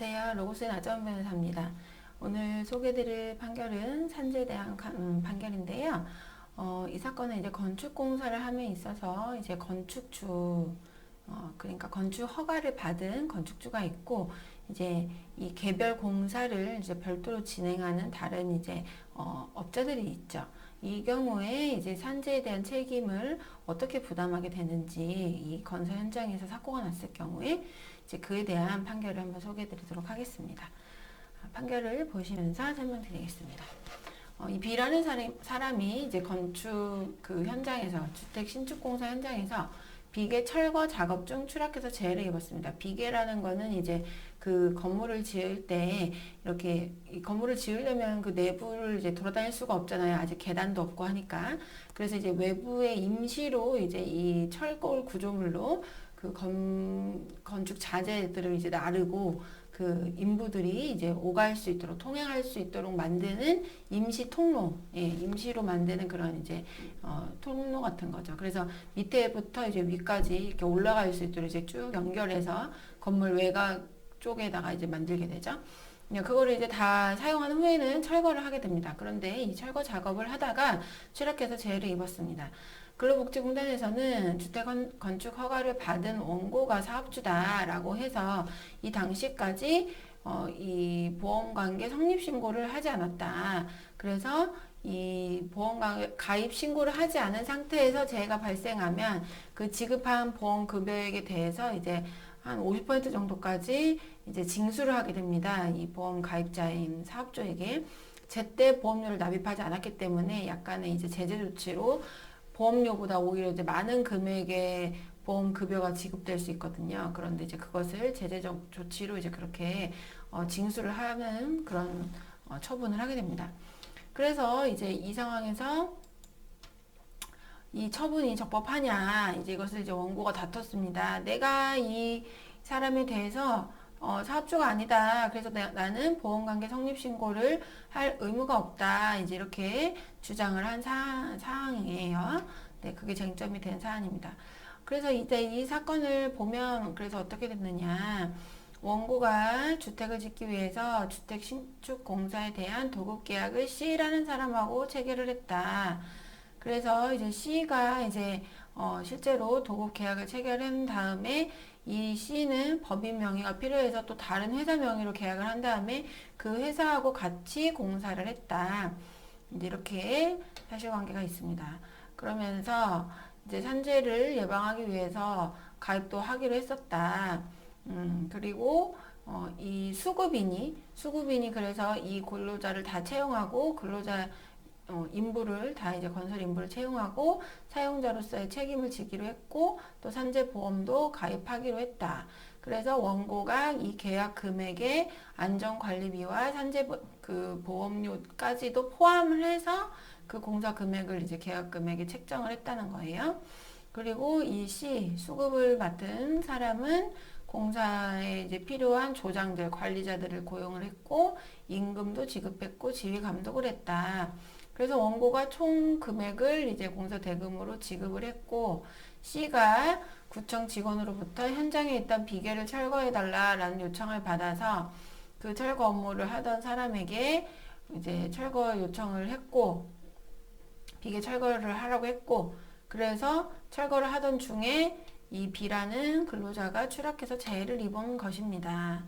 안녕하세요. 로고스의 나정 변호사입니다. 오늘 소개드릴 판결은 산재에 대한 가- 음, 판결인데요. 어, 이 사건은 이제 건축공사를 함에 있어서 이제 건축주, 어, 그러니까 건축 허가를 받은 건축주가 있고, 이제 이 개별 공사를 이제 별도로 진행하는 다른 이제 어, 업자들이 있죠. 이 경우에 이제 산재에 대한 책임을 어떻게 부담하게 되는지 이 건설 현장에서 사고가 났을 경우에 이제 그에 대한 판결을 한번 소개해 드리도록 하겠습니다. 아, 판결을 보시면서 설명드리겠습니다. 어, 이 B라는 사람, 사람이 이제 건축 그 현장에서 주택 신축 공사 현장에서 비계 철거 작업 중 추락해서 재해를 입었습니다. 비계라는 거는 이제 그 건물을 지을 때 이렇게 이 건물을 지으려면 그 내부를 이제 돌아다닐 수가 없잖아요. 아직 계단도 없고 하니까. 그래서 이제 외부에 임시로 이제 이 철골 구조물로 그 건, 건축 자재들을 이제 나르고 그 인부들이 이제 오갈 수 있도록 통행할 수 있도록 만드는 임시 통로, 예, 임시로 만드는 그런 이제 어, 통로 같은 거죠. 그래서 밑에부터 이제 위까지 이렇게 올라갈 수 있도록 이제 쭉 연결해서 건물 외곽 쪽에다가 이제 만들게 되죠. 예, 그거를 이제 다 사용한 후에는 철거를 하게 됩니다. 그런데 이 철거 작업을 하다가 추락해서 재해를 입었습니다. 근로복지공단에서는 주택 건축 허가를 받은 원고가 사업주다라고 해서 이 당시까지 어, 이 보험관계 성립신고를 하지 않았다. 그래서 이 보험 가입 신고를 하지 않은 상태에서 재해가 발생하면 그 지급한 보험 급여액에 대해서 이제 한 50% 정도까지 이제 징수를 하게 됩니다. 이 보험 가입자인 사업주에게 제때 보험료를 납입하지 않았기 때문에 약간의 이제 제재 조치로 보험료보다 오히려 이제 많은 금액의 보험 급여가 지급될 수 있거든요. 그런데 이제 그것을 제재적 조치로 이제 그렇게 어, 징수를 하는 그런 어, 처분을 하게 됩니다. 그래서 이제 이 상황에서 이 처분이 적법하냐 이제 이것을 이제 원고가 다퉜습니다. 내가 이 사람에 대해서 어, 사업주가 아니다. 그래서 내, 나는 보험관계 성립신고를 할 의무가 없다. 이제 이렇게 주장을 한 사, 사항이에요. 네, 그게 쟁점이 된 사안입니다. 그래서 이제 이 사건을 보면 그래서 어떻게 됐느냐. 원고가 주택을 짓기 위해서 주택 신축 공사에 대한 도급 계약을 C라는 사람하고 체결을 했다. 그래서 이제 C가 이제 어 실제로 도급 계약을 체결한 다음에 이 C는 법인 명의가 필요해서 또 다른 회사 명의로 계약을 한 다음에 그 회사하고 같이 공사를 했다. 이제 이렇게 사실관계가 있습니다. 그러면서 이제 산재를 예방하기 위해서 가입도 하기로 했었다. 음, 그리고 어, 이 수급인이 수급인이 그래서 이 근로자를 다 채용하고 근로자 어, 인부를 다 이제 건설 인부를 채용하고 사용자로서의 책임을 지기로 했고 또 산재 보험도 가입하기로 했다. 그래서 원고가 이 계약 금액에 안전관리비와 산재 그 보험료까지도 포함을 해서 그 공사 금액을 이제 계약 금액에 책정을 했다는 거예요. 그리고 이 C 수급을 맡은 사람은 공사에 이제 필요한 조장들, 관리자들을 고용을 했고 임금도 지급했고 지휘 감독을 했다. 그래서 원고가 총 금액을 이제 공사 대금으로 지급을 했고 C가 구청 직원으로부터 현장에 있던 비계를 철거해 달라라는 요청을 받아서 그 철거 업무를 하던 사람에게 이제 철거 요청을 했고 비계 철거를 하라고 했고 그래서 철거를 하던 중에 이 B라는 근로자가 추락해서 재해를 입은 것입니다.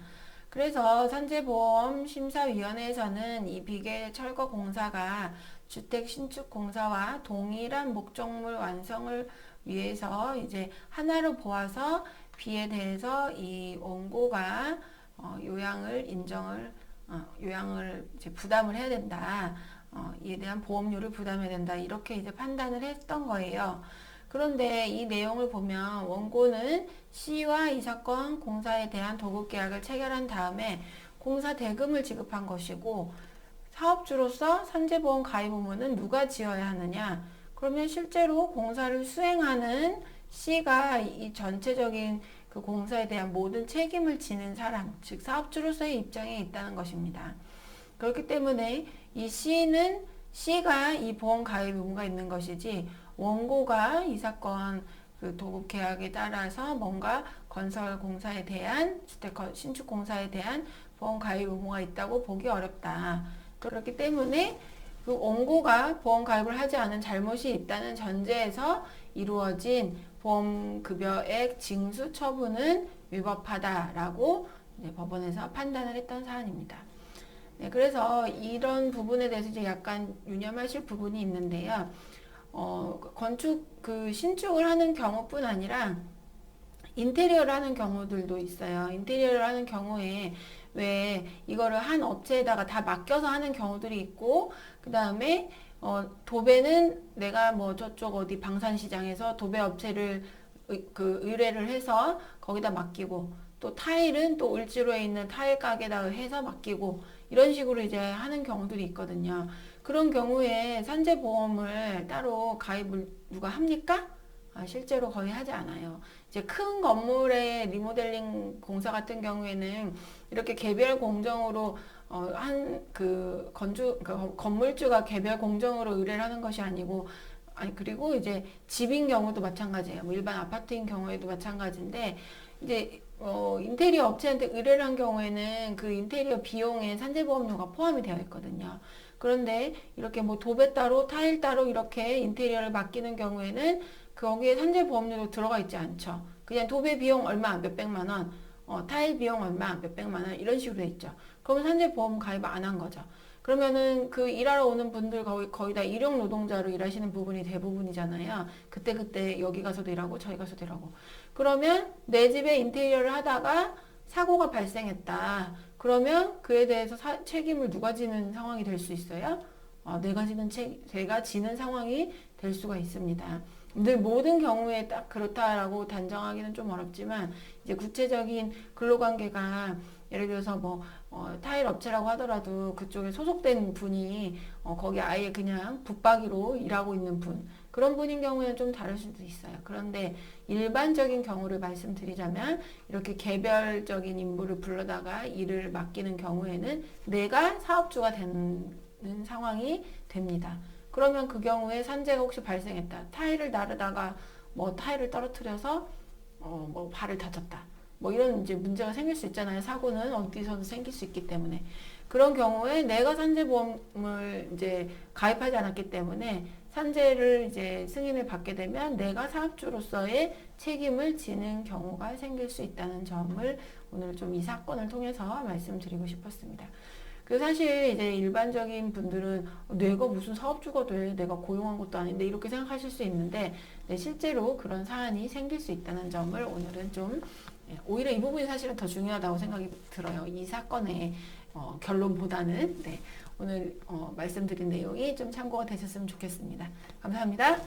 그래서 산재보험 심사위원회에서는 이 비계 철거 공사가 주택 신축 공사와 동일한 목적물 완성을 위해서 이제 하나로 보아서 B에 대해서 이 원고가 어, 요양을 인정을 어, 요양을 이제 부담을 해야 된다. 어, 이에 대한 보험료를 부담해야 된다. 이렇게 이제 판단을 했던 거예요. 그런데 이 내용을 보면 원고는 C와 이 사건 공사에 대한 도급 계약을 체결한 다음에 공사 대금을 지급한 것이고 사업주로서 산재보험 가입 의무는 누가 지어야 하느냐? 그러면 실제로 공사를 수행하는 C가 이 전체적인 그 공사에 대한 모든 책임을 지는 사람, 즉 사업주로서의 입장에 있다는 것입니다. 그렇기 때문에 이 C는 C가 이 보험 가입 의무가 있는 것이지 원고가 이 사건 그 도급 계약에 따라서 뭔가 건설 공사에 대한 주택 건- 신축 공사에 대한 보험 가입 의무가 있다고 보기 어렵다. 그렇기 때문에 그 원고가 보험 가입을 하지 않은 잘못이 있다는 전제에서 이루어진 보험 급여액 징수 처분은 위법하다라고 법원에서 판단을 했던 사안입니다. 네, 그래서 이런 부분에 대해서 이제 약간 유념하실 부분이 있는데요. 어, 건축 그 신축을 하는 경우뿐 아니라 인테리어를 하는 경우들도 있어요. 인테리어를 하는 경우에 왜 이거를 한 업체에다가 다 맡겨서 하는 경우들이 있고 그 다음에 어, 도배는 내가 뭐 저쪽 어디 방산시장에서 도배 업체를 의, 그 의뢰를 해서 거기다 맡기고 또 타일은 또 을지로에 있는 타일 가게에다 해서 맡기고 이런 식으로 이제 하는 경우들이 있거든요. 그런 경우에 산재보험을 따로 가입을 누가 합니까? 아, 실제로 거의 하지 않아요. 이제 큰 건물의 리모델링 공사 같은 경우에는 이렇게 개별 공정으로 어, 한 그 건축 그 건물주가 개별 공정으로 의뢰를 하는 것이 아니고 아니 그리고 이제 집인 경우도 마찬가지예요. 뭐 일반 아파트인 경우에도 마찬가지인데 이제 어, 인테리어 업체한테 의뢰를 한 경우에는 그 인테리어 비용에 산재보험료가 포함이 되어 있거든요. 그런데 이렇게 뭐 도배 따로 타일 따로 이렇게 인테리어를 맡기는 경우에는 거기에 산재보험료도 들어가 있지 않죠. 그냥 도배 비용 얼마 몇백만 원, 어, 타일 비용 얼마 몇백만 원 이런 식으로 돼 있죠. 그러면 산재보험 가입 안 한 거죠. 그러면은 그 일하러 오는 분들 거의, 거의 다 일용 노동자로 일하시는 부분이 대부분이잖아요. 그때 그때 여기 가서도 일하고 저기 가서도 일하고. 그러면 내 집에 인테리어를 하다가 사고가 발생했다. 그러면 그에 대해서 사- 책임을 누가 지는 상황이 될 수 있어요? 어, 내가 지는 책, 제가 지는 상황이 될 수가 있습니다. 늘 모든 경우에 딱 그렇다라고 단정하기는 좀 어렵지만 이제 구체적인 근로관계가 예를 들어서 뭐 어, 타일 업체라고 하더라도 그쪽에 소속된 분이 어, 거기 아예 그냥 붙박이로 일하고 있는 분 그런 분인 경우에는 좀 다를 수도 있어요. 그런데 일반적인 경우를 말씀드리자면 이렇게 개별적인 인물을 불러다가 일을 맡기는 경우에는 내가 사업주가 되는 상황이 됩니다. 그러면 그 경우에 산재가 혹시 발생했다. 타일을 나르다가 뭐 타일을 떨어뜨려서 어 뭐 발을 다쳤다. 뭐 이런 이제 문제가 생길 수 있잖아요. 사고는 어디서든 생길 수 있기 때문에 그런 경우에 내가 산재보험을 이제 가입하지 않았기 때문에 산재를 이제 승인을 받게 되면 내가 사업주로서의 책임을 지는 경우가 생길 수 있다는 점을 오늘 좀 이 사건을 통해서 말씀드리고 싶었습니다. 그 사실 이제 일반적인 분들은 내가 무슨 사업주가 돼 내가 고용한 것도 아닌데 이렇게 생각하실 수 있는데 네, 실제로 그런 사안이 생길 수 있다는 점을 오늘은 좀 예, 오히려 이 부분이 사실은 더 중요하다고 생각이 들어요. 이 사건의 어, 결론보다는 네, 오늘 어, 말씀드린 내용이 좀 참고가 되셨으면 좋겠습니다. 감사합니다.